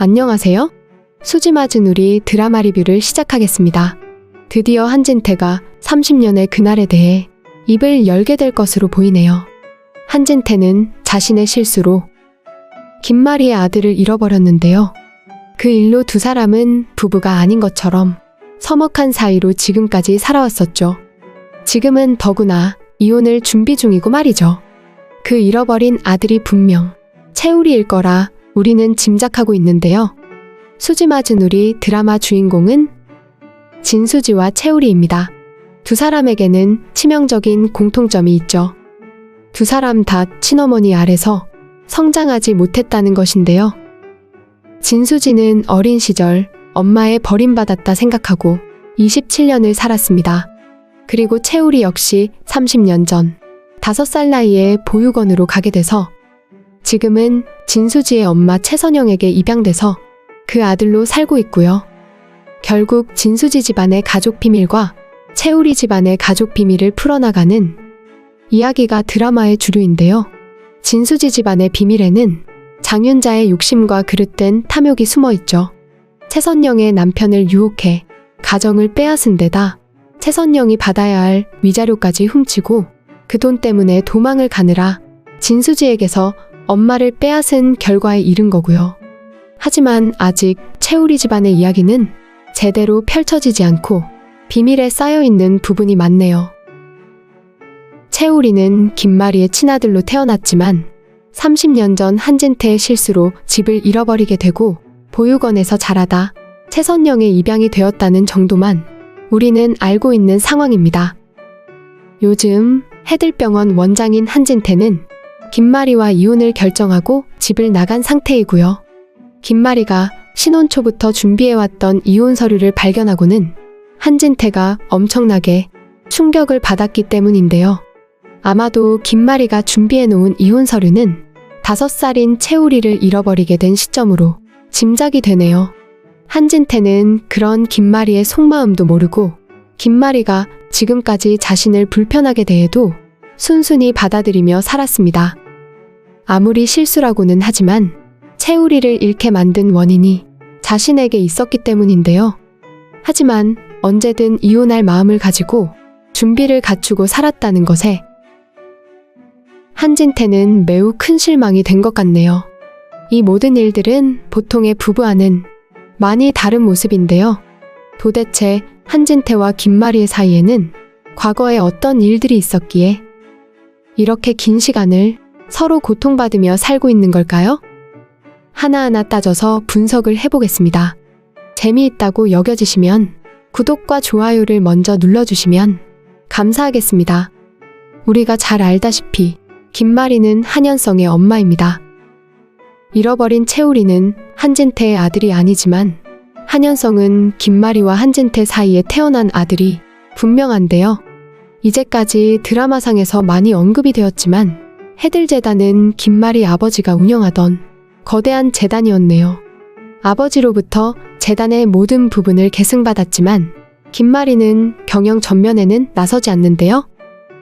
안녕하세요. 수지 맞은 우리 드라마 리뷰를 시작하겠습니다. 드디어 한진태가 30년의 그날에 대해 입을 열게 될 것으로 보이네요. 한진태는 자신의 실수로 김마리의 아들을 잃어버렸는데요. 그 일로 두 사람은 부부가 아닌 것처럼 서먹한 사이로 지금까지 살아왔었죠. 지금은 더구나 이혼을 준비 중이고 말이죠. 그 잃어버린 아들이 분명 채우리일 거라 우리는 짐작하고 있는데요. 수지 맞은 우리 드라마 주인공은 진수지와 채우리입니다. 두 사람에게는 치명적인 공통점이 있죠. 두 사람 다 친어머니 아래서 성장하지 못했다는 것인데요. 진수지는 어린 시절 엄마의 버림받았다 생각하고 27년을 살았습니다. 그리고 채우리 역시 30년 전 5살 나이에 보육원으로 가게 돼서 지금은 진수지의 엄마 최선영에게 입양돼서 그 아들로 살고 있고요. 결국 진수지 집안의 가족 비밀과 채우리 집안의 가족 비밀을 풀어나가는 이야기가 드라마의 주류인데요. 진수지 집안의 비밀에는 장윤자의 욕심과 그릇된 탐욕이 숨어 있죠. 최선영의 남편을 유혹해 가정을 빼앗은 데다 최선영이 받아야 할 위자료까지 훔치고 그 돈 때문에 도망을 가느라 진수지에게서 엄마를 빼앗은 결과에 이른 거고요. 하지만 아직 채우리 집안의 이야기는 제대로 펼쳐지지 않고 비밀에 쌓여 있는 부분이 많네요. 채우리는 김마리의 친아들로 태어났지만 30년 전 한진태의 실수로 집을 잃어버리게 되고 보육원에서 자라다 최선영의 입양이 되었다는 정도만 우리는 알고 있는 상황입니다. 요즘 해들병원 원장인 한진태는 김마리와 이혼을 결정하고 집을 나간 상태이고요. 김마리가 신혼 초부터 준비해왔던 이혼 서류를 발견하고는 한진태가 엄청나게 충격을 받았기 때문인데요. 아마도 김마리가 준비해놓은 이혼 서류는 다섯 살인 채우리를 잃어버리게 된 시점으로 짐작이 되네요. 한진태는 그런 김마리의 속마음도 모르고 김마리가 지금까지 자신을 불편하게 대해도 순순히 받아들이며 살았습니다. 아무리 실수라고는 하지만 채우리를 잃게 만든 원인이 자신에게 있었기 때문인데요. 하지만 언제든 이혼할 마음을 가지고 준비를 갖추고 살았다는 것에 한진태는 매우 큰 실망이 된 것 같네요. 이 모든 일들은 보통의 부부와는 많이 다른 모습인데요. 도대체 한진태와 김마리의 사이에는 과거에 어떤 일들이 있었기에 이렇게 긴 시간을 서로 고통받으며 살고 있는 걸까요? 하나하나 따져서 분석을 해보겠습니다. 재미있다고 여겨지시면 구독과 좋아요를 먼저 눌러주시면 감사하겠습니다. 우리가 잘 알다시피 김마리는 한현성의 엄마입니다. 잃어버린 채우리는 한진태의 아들이 아니지만 한현성은 김마리와 한진태 사이에 태어난 아들이 분명한데요. 이제까지 드라마상에서 많이 언급이 되었지만 해들재단은 김마리 아버지가 운영하던 거대한 재단이었네요. 아버지로부터 재단의 모든 부분을 계승받았지만 김마리는 경영 전면에는 나서지 않는데요.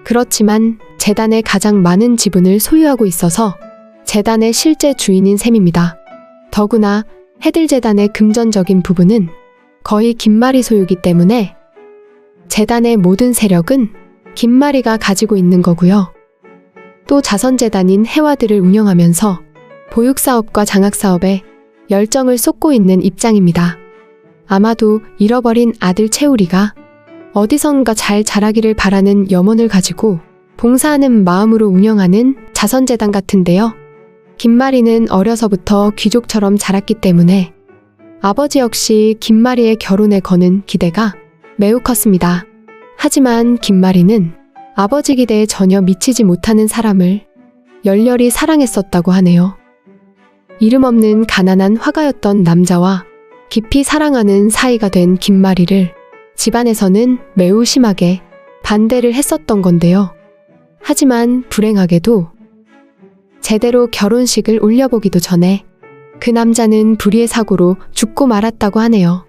그렇지만 재단의 가장 많은 지분을 소유하고 있어서 재단의 실제 주인인 셈입니다. 더구나 해들재단의 금전적인 부분은 거의 김마리 소유기 때문에 재단의 모든 세력은 김마리가 가지고 있는 거고요. 또 자선재단인 해와들을 운영하면서 보육사업과 장학사업에 열정을 쏟고 있는 입장입니다. 아마도 잃어버린 아들 채우리가 어디선가 잘 자라기를 바라는 염원을 가지고 봉사하는 마음으로 운영하는 자선재단 같은데요. 김마리는 어려서부터 귀족처럼 자랐기 때문에 아버지 역시 김마리의 결혼에 거는 기대가 매우 컸습니다. 하지만 김마리는 아버지 기대에 전혀 미치지 못하는 사람을 열렬히 사랑했었다고 하네요. 이름 없는 가난한 화가였던 남자와 깊이 사랑하는 사이가 된 김마리를 집안에서는 매우 심하게 반대를 했었던 건데요. 하지만 불행하게도 제대로 결혼식을 올려보기도 전에 그 남자는 불의의 사고로 죽고 말았다고 하네요.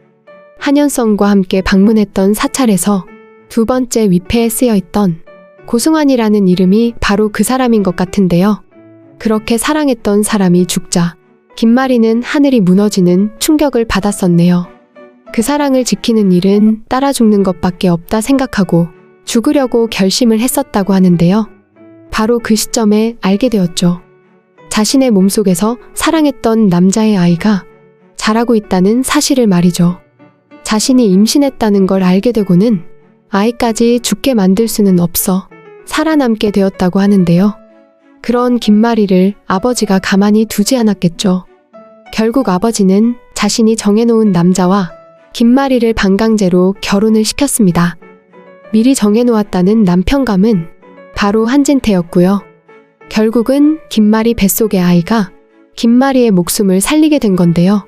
한현성과 함께 방문했던 사찰에서 두 번째 위패에 쓰여 있던 고승환이라는 이름이 바로 그 사람인 것 같은데요. 그렇게 사랑했던 사람이 죽자 김마리는 하늘이 무너지는 충격을 받았었네요. 그 사랑을 지키는 일은 따라 죽는 것밖에 없다 생각하고 죽으려고 결심을 했었다고 하는데요. 바로 그 시점에 알게 되었죠. 자신의 몸속에서 사랑했던 남자의 아이가 자라고 있다는 사실을 말이죠. 자신이 임신했다는 걸 알게 되고는 아이까지 죽게 만들 수는 없어 살아남게 되었다고 하는데요. 그런 김마리를 아버지가 가만히 두지 않았겠죠. 결국 아버지는 자신이 정해놓은 남자와 김마리를 반강제로 결혼을 시켰습니다. 미리 정해놓았다는 남편감은 바로 한진태였고요. 결국은 김마리 뱃속의 아이가 김마리의 목숨을 살리게 된 건데요.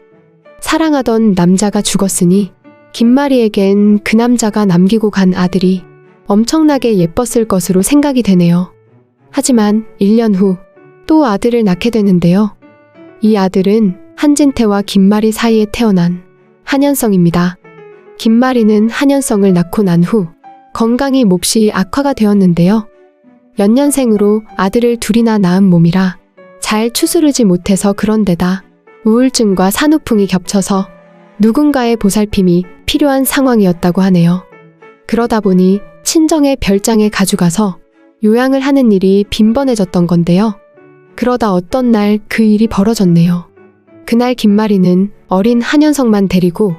사랑하던 남자가 죽었으니 김마리에겐 그 남자가 남기고 간 아들이 엄청나게 예뻤을 것으로 생각이 되네요. 하지만 1년 후 또 아들을 낳게 되는데요. 이 아들은 한진태와 김마리 사이에 태어난 한현성입니다. 김마리는 한현성을 낳고 난 후 건강이 몹시 악화가 되었는데요. 연년생으로 아들을 둘이나 낳은 몸이라 잘 추스르지 못해서 그런데다 우울증과 산후풍이 겹쳐서 누군가의 보살핌이 필요한 상황이었다고 하네요. 그러다 보니 친정의 별장에 가져가서 요양을 하는 일이 빈번해졌던 건데요. 그러다 어떤 날 그 일이 벌어졌네요. 그날 김마리는 어린 한현성만 데리고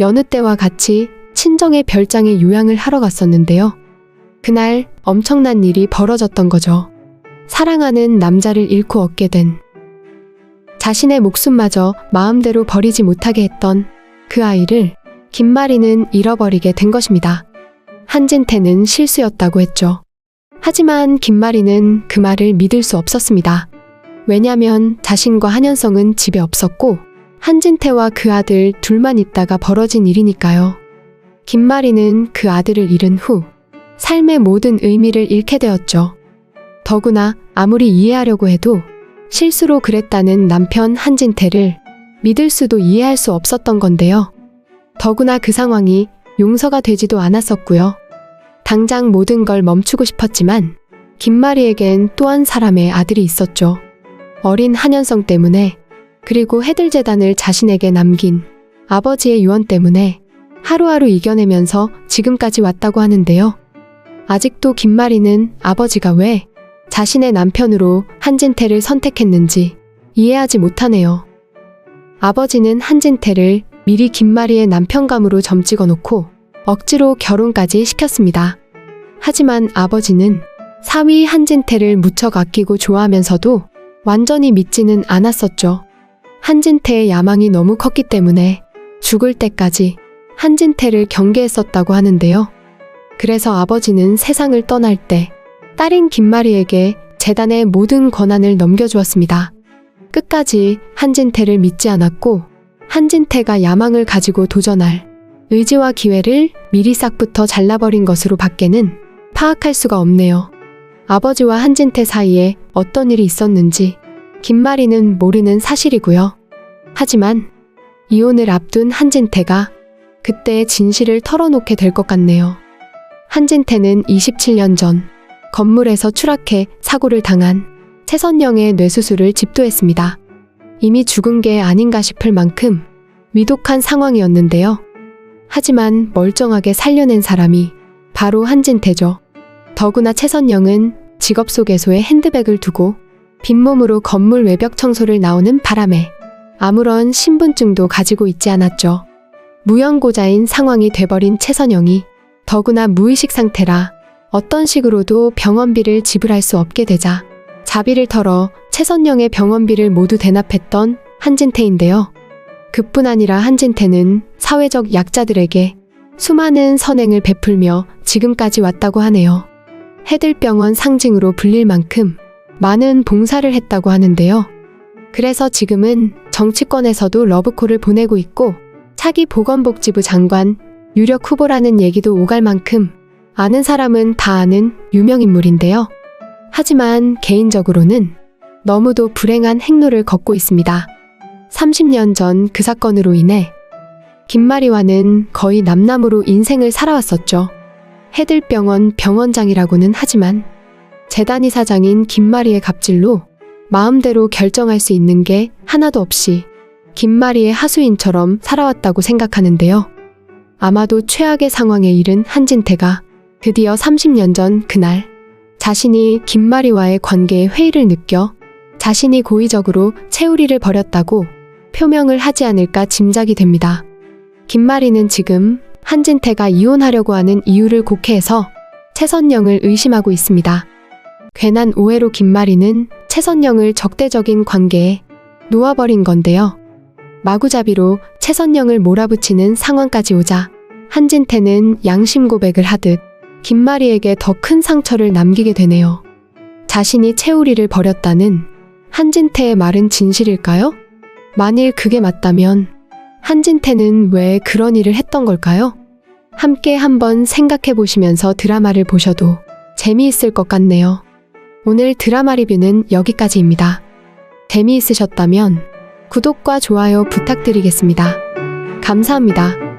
여느 때와 같이 친정의 별장에 요양을 하러 갔었는데요. 그날 엄청난 일이 벌어졌던 거죠. 사랑하는 남자를 잃고 얻게 된 자신의 목숨마저 마음대로 버리지 못하게 했던 그 아이를 김마리는 잃어버리게 된 것입니다. 한진태는 실수였다고 했죠. 하지만 김마리는 그 말을 믿을 수 없었습니다. 왜냐면 자신과 한현성은 집에 없었고 한진태와 그 아들 둘만 있다가 벌어진 일이니까요. 김마리는 그 아들을 잃은 후 삶의 모든 의미를 잃게 되었죠. 더구나 아무리 이해하려고 해도 실수로 그랬다는 남편 한진태를 믿을 수도 이해할 수 없었던 건데요. 더구나 그 상황이 용서가 되지도 않았었고요. 당장 모든 걸 멈추고 싶었지만 김마리에겐 또 한 사람의 아들이 있었죠. 어린 한현성 때문에 그리고 해들 재단을 자신에게 남긴 아버지의 유언 때문에 하루하루 이겨내면서 지금까지 왔다고 하는데요. 아직도 김마리는 아버지가 왜 자신의 남편으로 한진태를 선택했는지 이해하지 못하네요. 아버지는 한진태를 미리 김마리의 남편감으로 점찍어 놓고 억지로 결혼까지 시켰습니다. 하지만 아버지는 사위 한진태를 무척 아끼고 좋아하면서도 완전히 믿지는 않았었죠. 한진태의 야망이 너무 컸기 때문에 죽을 때까지 한진태를 경계했었다고 하는데요. 그래서 아버지는 세상을 떠날 때 딸인 김마리에게 재단의 모든 권한을 넘겨주었습니다. 끝까지 한진태를 믿지 않았고 한진태가 야망을 가지고 도전할 의지와 기회를 미리 싹부터 잘라버린 것으로 밖에는 파악할 수가 없네요. 아버지와 한진태 사이에 어떤 일이 있었는지 김마리는 모르는 사실이고요. 하지만 이혼을 앞둔 한진태가 그때의 진실을 털어놓게 될 것 같네요. 한진태는 27년 전 건물에서 추락해 사고를 당한 최선영의 뇌수술을 집도했습니다. 이미 죽은 게 아닌가 싶을 만큼 위독한 상황이었는데요. 하지만 멀쩡하게 살려낸 사람이 바로 한진태죠. 더구나 최선영은 직업소개소에 핸드백을 두고 빈몸으로 건물 외벽 청소를 나오는 바람에 아무런 신분증도 가지고 있지 않았죠. 무연고자인 상황이 돼버린 최선영이 더구나 무의식 상태라 어떤 식으로도 병원비를 지불할 수 없게 되자 자비를 털어 최선영의 병원비를 모두 대납했던 한진태인데요. 그뿐 아니라 한진태는 사회적 약자들에게 수많은 선행을 베풀며 지금까지 왔다고 하네요. 해들병원 상징으로 불릴 만큼 많은 봉사를 했다고 하는데요. 그래서 지금은 정치권에서도 러브콜을 보내고 있고 차기 보건복지부 장관 유력 후보라는 얘기도 오갈 만큼 아는 사람은 다 아는 유명인물인데요. 하지만 개인적으로는 너무도 불행한 행로를 걷고 있습니다. 30년 전 그 사건으로 인해 김마리와는 거의 남남으로 인생을 살아왔었죠. 해들병원 병원장이라고는 하지만 재단이 사장인 김마리의 갑질로 마음대로 결정할 수 있는 게 하나도 없이 김마리의 하수인처럼 살아왔다고 생각하는데요. 아마도 최악의 상황에 이른 한진태가 드디어 30년 전 그날 자신이 김마리와의 관계에 회의를 느껴 자신이 고의적으로 채우리를 버렸다고 표명을 하지 않을까 짐작이 됩니다. 김마리는 지금 한진태가 이혼하려고 하는 이유를 곡해해서 최선영을 의심하고 있습니다. 괜한 오해로 김마리는 최선영을 적대적인 관계에 놓아버린 건데요. 마구잡이로 최선영을 몰아붙이는 상황까지 오자 한진태는 양심 고백을 하듯 김마리에게 더 큰 상처를 남기게 되네요. 자신이 채우리를 버렸다는 한진태의 말은 진실일까요? 만일 그게 맞다면 한진태는 왜 그런 일을 했던 걸까요? 함께 한번 생각해 보시면서 드라마를 보셔도 재미있을 것 같네요. 오늘 드라마 리뷰는 여기까지입니다. 재미있으셨다면 구독과 좋아요 부탁드리겠습니다. 감사합니다.